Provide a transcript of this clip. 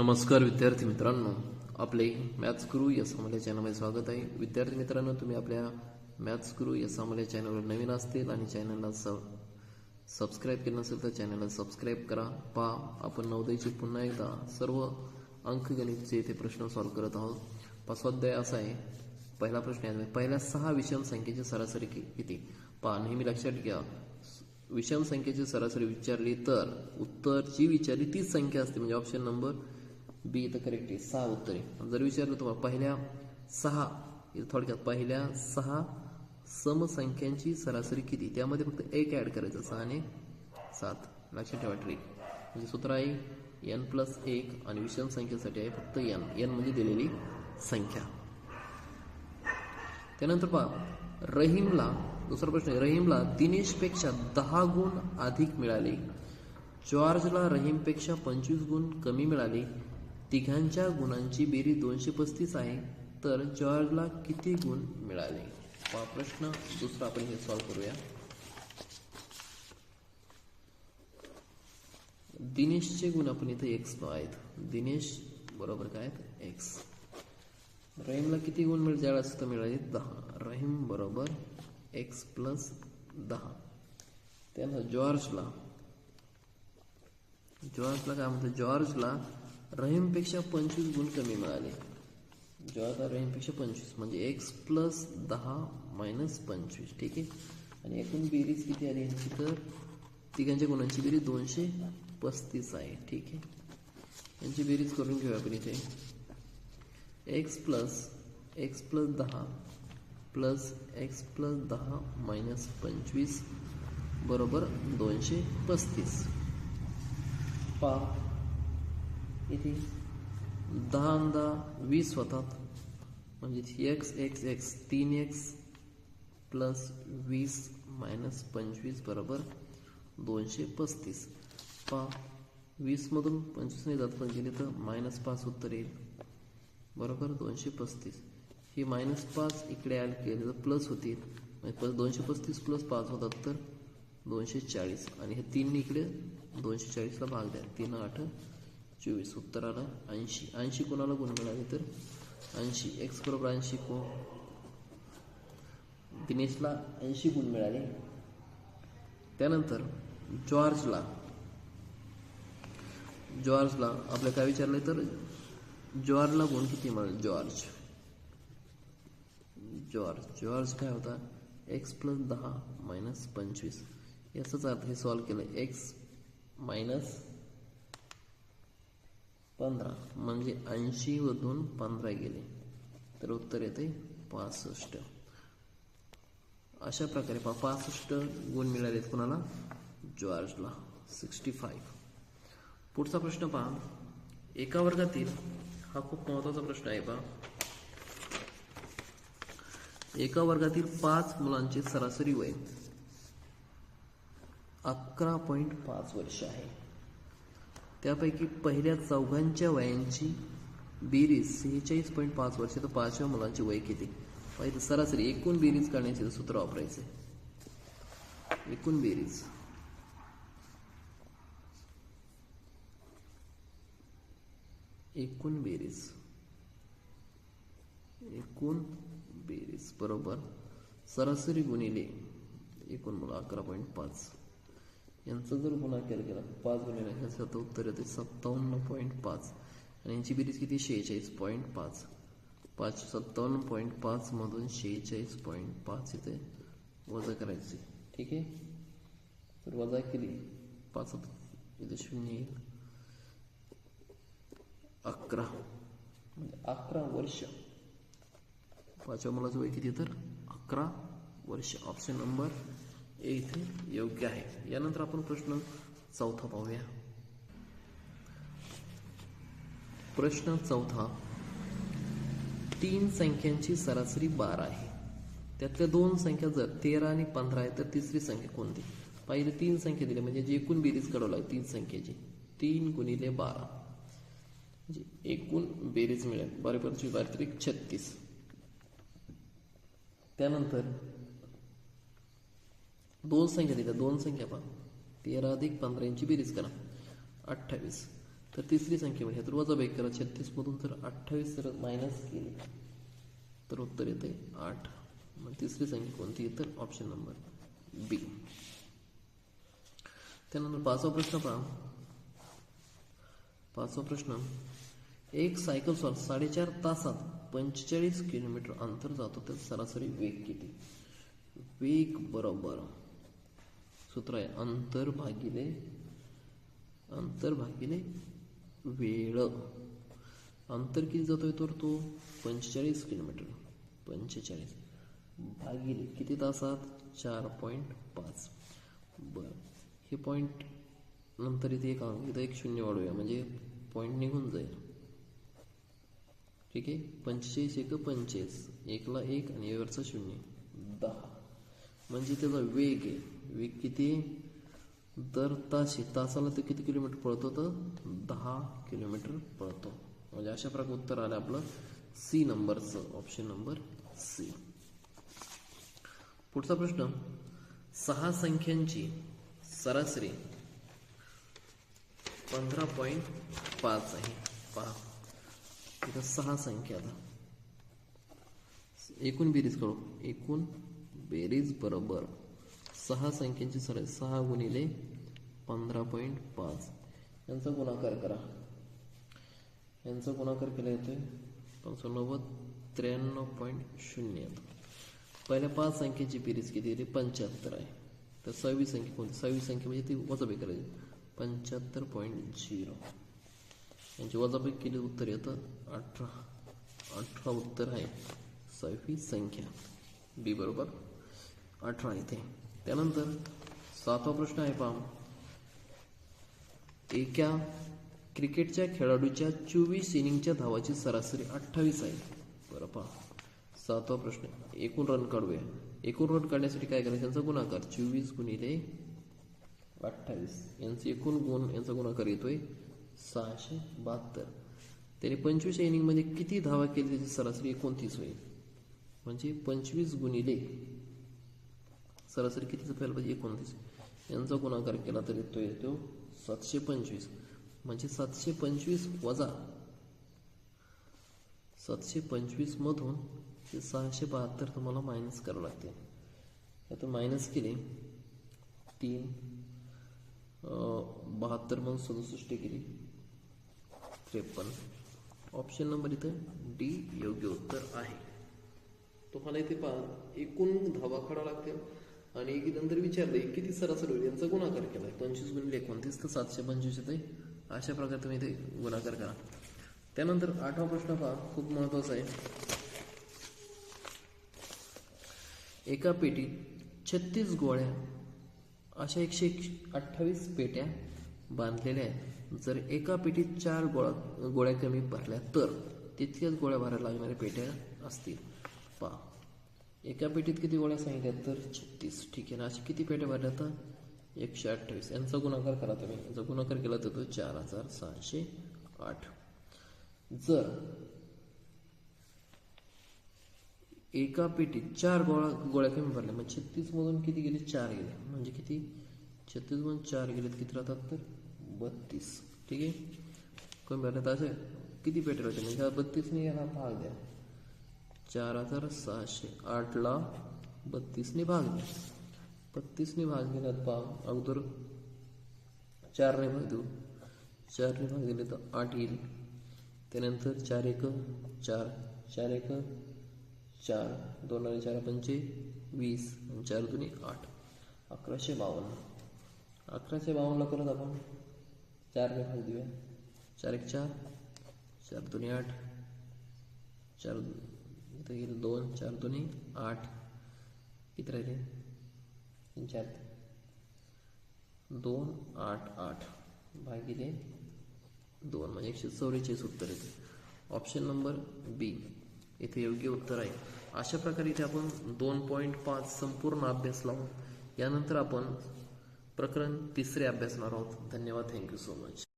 नमस्कार विद्यार्थी मित्रांनो आपले मॅथ्स गुरु या सामान्य चॅनलमध्ये स्वागत आहे. विद्यार्थी मित्रांनो तुम्ही आपल्या मॅथ्स गुरु या सामान्य चॅनलवर नवीन असतील आणि चॅनलला स सबस्क्राईब केलं नसेल तर चॅनलला सबस्क्राईब करा. पहा आपण नवोदयची पुन्हा एकदा सर्व अंकगणितचे येथे प्रश्न सॉल्व्ह करत आहोत. पाचवाध्याय असा आहे. पहिला प्रश्न आहे पहिल्या सहा विषम संख्येची सरासरी किती? पहा नेहमी लक्षात घ्या. विषम संख्येची सरासरी विचारली तर उत्तर जी विचारली तीच संख्या असते म्हणजे ऑप्शन नंबर बी इथं करेक्ट आहे. सहा उत्तरे. जर विचारलं तुम्हाला पहिल्या सहा इथं थोडक्यात पहिल्या सहा समसंख्यांची सरासरी किती? त्यामध्ये फक्त एक ऍड करायचं सहा आणि सात. लक्षात ठेवा ट्रिक म्हणजे सूत्र आहे एन प्लस एक आणि विषम संख्येसाठी आहे फक्त एन एन म्हणजे दिलेली संख्या. त्यानंतर पहा रहीमला दुसरा प्रश्न आहे रहीमला दिनेशपेक्षा दहा गुण अधिक मिळाले. जॉर्जला रहीमपेक्षा पंचवीस गुण कमी मिळाले. तिघांच्या गुणांची बेरी दोनशे पस्तीस आहे तर जॉर्जला किती गुण मिळाले? हा प्रश्न दुसरा आपण हे सॉल्व्ह करूया. दिनेशचे गुण आपण इथे एक्स आहेत. दिनेश बरोबर काय आहेत एक्स रहीमला किती गुण मिळेल? ज्यावेळेस तर मिळाले दहा. रहीम बरोबर एक्स प्लस दहा. त्यानंतर जॉर्जला. जॉर्जला काय म्हणतो जॉर्जला रहीमपेक्षा पंचवीस गुण कमी मिळाले. जॉर्जला रहीमपेक्षा पंचवीस म्हणजे एक्स प्लस दहा मायनस पंचवीस ठीक आहे? आणि एकूण बेरीज किती आली यांची तर? तिघांच्या गुणांची बेरीज दोनशे पस्तीस आहे ठीक आहे? यांची बेरीज करून घेऊया आपण इथे. एक्स प्लस एक्स प्लस दहा प्लस एक्स प्लस दहा मायनस पंचवीस बरोबर दोनशे पस्तीस. पा इथे दहा आणि दहा वीस होतात. म्हणजे एक्स एक्स एक्स तीन एक्स प्लस वीस मायनस पंचवीस बरोबर दोनशे पस्तीस. पा वीसमधून पंचवीस नाही जात पण गेले तर मायनस पाच उत्तर येईल. बरोबर दोनशे पस्तीस. ही मायनस पाच इकडे ॲड केले तर प्लस होतील. म्हणजे दोनशे पस्तीस प्लस पाच होतात तर दोनशे चाळीस. आणि हे तीन इकडे दोनशे चाळीसला भाग द्या. तीन आठ चोवीस उत्तर आलं ऐंशी ऐंशी कोणाला गुण मिळाले तर? ऐंशी एक्स बरोबर ऐंशी को. दिनेशला ऐंशी गुण मिळाले. त्यानंतर जॉर्जला जॉर्जला आपल्या काय विचारलंय तर? जॉर्जला गुण किती मिळाले? जॉर्ज जॉर्ज जॉर्ज काय होता? एक्स प्लस दहा मायनस पंचवीस. याचाच अर्थ हे सॉल्व केलं. एक्स मायनस पंधरा. म्हणजे ऐंशी मधून पंधरा गेले. तर उत्तर येते पासष्ट. अशा प्रकारे पहा पासष्ट गुण मिळालेत कुणाला? जॉर्जला. Sixty five. पुढचा प्रश्न पहा. एका वर्गातील हा खूप महत्त्वाचा प्रश्न आहे पहा. एका वर्गातील पाच मुलांचे सरासरी वय अकरा पॉईंट पाच वर्ष आहे. त्यापैकी पहिल्या चौघांच्या वयांची बेरीज सेहेचाळीस पॉईंट पाच वर्ष तर पाचव्या मुलांची वय किती? पाहिजे सरासरी एकूण बेरीज करण्याचे सूत्र वापरायचे एकूण बेरीज. एकूण बेरीज. एकूण बेरीज बरोबर? सरासरी गुणिले एकूण मुलं अकरा पॉईंट पाच. यांचा जर गुणाकार केला पाच गुणिले ह्याचं तर उत्तर येते सत्तावन्न पॉईंट पाच. आणि यांची बेरीज किती? शेहेचाळीस पॉईंट पाच. पाच सत्तावन्न पॉईंट पाच मधून शेहेचाळीस पॉईंट पाच इथे वजा करायचे. ठीक आहे? तर वजा केली. पाच इथे शून्य येईल. अकरा. म्हणजे अकरा वर्ष. पाचव्या मुलाचं वय किती तर? अकरा वर्ष. ऑप्शन नंबर इथे योग्य आहे. यानंतर आपण प्रश्न चौथा पाहूया. प्रश्न चौथा तीन संख्यांची सरासरी बारा आहे. त्यातल्या दोन संख्या जर तेरा आणि पंधरा आहे तर तिसरी संख्या कोणती? पहिले तीन संख्या दिली म्हणजे जी एकूण बेरीज काढावं लागेल तीन संख्येची. तीन गुणिले बारा. म्हणजे एकूण बेरीज मिळेल. बारा पंचवीस बारा छत्तीस. त्यानंतर दोन संख्या दिल्या दोन संख्या पहा. तेरा अधिक पंधरा बेरीज करा. अठ्ठावीस. तर तिसरी संख्या म्हणजे तर वजा एक करा छत्तीसमधून जर अठ्ठावीस जर मायनस केली. तर उत्तर येते आठ. मग तिसरी संख्या कोणती तर ऑप्शन नंबर बी त्यानंतर पाचवा प्रश्न पहा. पाचवा प्रश्न. एक सायकल स्वार साडेचार तासात पंचेचाळीस किलोमीटर अंतर जातो तर सरासरी वेग किती? वेग बरोबर. सूत्र आहे अंतर भागिले अंतर भागिले वेळ. अंतर किती जातोय तर तो पंचेचाळीस किलोमीटर. पंचेचाळीस. भागिले किती तासात? चार पॉईंट पाच. बरं. हे पॉईंट नंतर इथे एक अंक इथं एक शून्य वाढूया. म्हणजे पॉईंट निघून जाईल. ठीक आहे? पंचेचाळीस एक पंचेचाळीस. एकला एक आणि वरचं शून्य. दहा. म्हणजे त्याचा वेग आहे. वेग किती? दर ताशी तासाला ते किती किलोमीटर पळतो तर दहा किलोमीटर पळतो. म्हणजे अशा प्रकारे उत्तर आलं आपलं सी नंबरचं ऑप्शन नंबर सी पुढचा प्रश्न. सहा संख्यांची सरासरी पंधरा पॉईंट पाच आहे. पहा. इथं सहा संख्या आता. एकूण बेरीज करू. एकूण बेरीज बरोबर. सहा संख्यांची सरासरी सहा गुणिले पंधरा पॉईंट पाच. यांचा गुणाकार करा. यांचा गुणाकार केला येतोय पंचावन्नव्वद त्र्याण्णव पॉईंट शून्य. पहिल्या पाच संख्येची बेरीज किती येते पंच्याहत्तर आहे. तर सहावी संख्या कोणती? सहावी संख्या म्हणजे ती वजाबाई करायची. पंच्याहत्तर पॉईंट झिरो. यांची वजाबाई केली उत्तर येतं अठरा अठरा उत्तर आहे. सहावी संख्या. बी बरोबर अठरा इथे. त्यानंतर सातवा प्रश्न आहे पहा. एका क्रिकेटच्या खेळाडूच्या चोवीस इनिंगच्या धावाची सरासरी अठ्ठावीस आहे. बरं पहा. सातवा प्रश्न. एकूण रन काढूया. एकूण रन काढण्यासाठी काय करायचं? यांचा गुणाकार चोवीस गुणिले अठ्ठावीस. यांचे एकूण गुण यांचा गुणाकार येतोय सहाशे बहात्तर. त्याने पंचवीस इनिंगमध्ये किती धावा केली? त्याची सरासरी एकोणतीस होईल. म्हणजे पंचवीस गुणिले सरासरी कितीचा पहिला पाहिजे म्हणजे एकोणतीस. यांचा गुणाकार केला तरी तो येतो सातशे पंचवीस म्हणजे सातशे पंचवीस वजा सातशे पंचवीस मधून ते सहाशे बहात्तर तुम्हाला मायनस करावं लागते. आता मायनस केले तीन बहात्तर मधून सदुसष्ट केली. त्रेपन्न. ऑप्शन नंबर इथं डी योग्य उत्तर आहे. तुम्हाला इथे पहा एकूण धावा काढावं लागतील. आणि एक नंतर विचारले किती सरासरी होईल? यांचा गुणाकार केलाय. पंचवीस गुणिले एकोणतीस तर सातशे पंचवीस येते अशा प्रकारे तुम्ही इथे गुणाकार करा. त्यानंतर आठवा प्रश्न पहा. खूप महत्त्वाचा आहे. एका पेटीत छत्तीस गोळ्या अशा एकशे अठ्ठावीस पेट्या बांधलेल्या आहेत. जर एका पेटीत चार गोळा गोळ्या कमी भरल्या तर तितक्याच गोळ्या भरायला लागणाऱ्या पेट्या असतील. पहा. एका पेटीत किती गोळ्या सांगितल्या? तर छत्तीस. ठीक आहे ना अशा किती पेट्या भरल्या तर एकशे अठ्ठावीस. यांचा गुणाकार करा तुम्ही. यांचा गुणाकार केला तर तो चार हजार सहाशे आठ. जर एका पेटीत चार गोळा गोळ्या कमी भरल्या मग छत्तीस मधून किती गेले? चार गेले. म्हणजे किती? छत्तीस मधून चार गेलेत. किती राहतात तर? बत्तीस. ठीक आहे? कमी भरल्यात. तर असे किती पेट्या राहते म्हणजे बत्तीसने याला भाग द्या. चार हजार सहाशे आठला बत्तीसने भाग द्या बत्तीसने भाग दिल्यात पाव अगोदर चारने भाग देऊ. चारने भाग दिले तर आठ येईल. त्यानंतर चार एक चार चार एक चार. दोन आणि चार पंचे वीस आणि चार दोन्ही आठ. अकराशे बावन्न. अकराशे बावन्नला परत आपण चारने भाग देऊया. चार एक चार चार दोन्ही आठ चार तर येईल दोन चार दोन्ही आठ. किती राहिले? तीन चार. दोन आठ आठ. भागिले दोन. म्हणजे एकशे चौवेचाळीस उत्तर येते. ऑप्शन नंबर बी इथे योग्य उत्तर आहे. अशा प्रकारे इथे आपण दोन पॉईंट पाच संपूर्ण अभ्यास लावून यानंतर आपण प्रकरण तिसरे अभ्यासणार आहोत. धन्यवाद. Thank you so much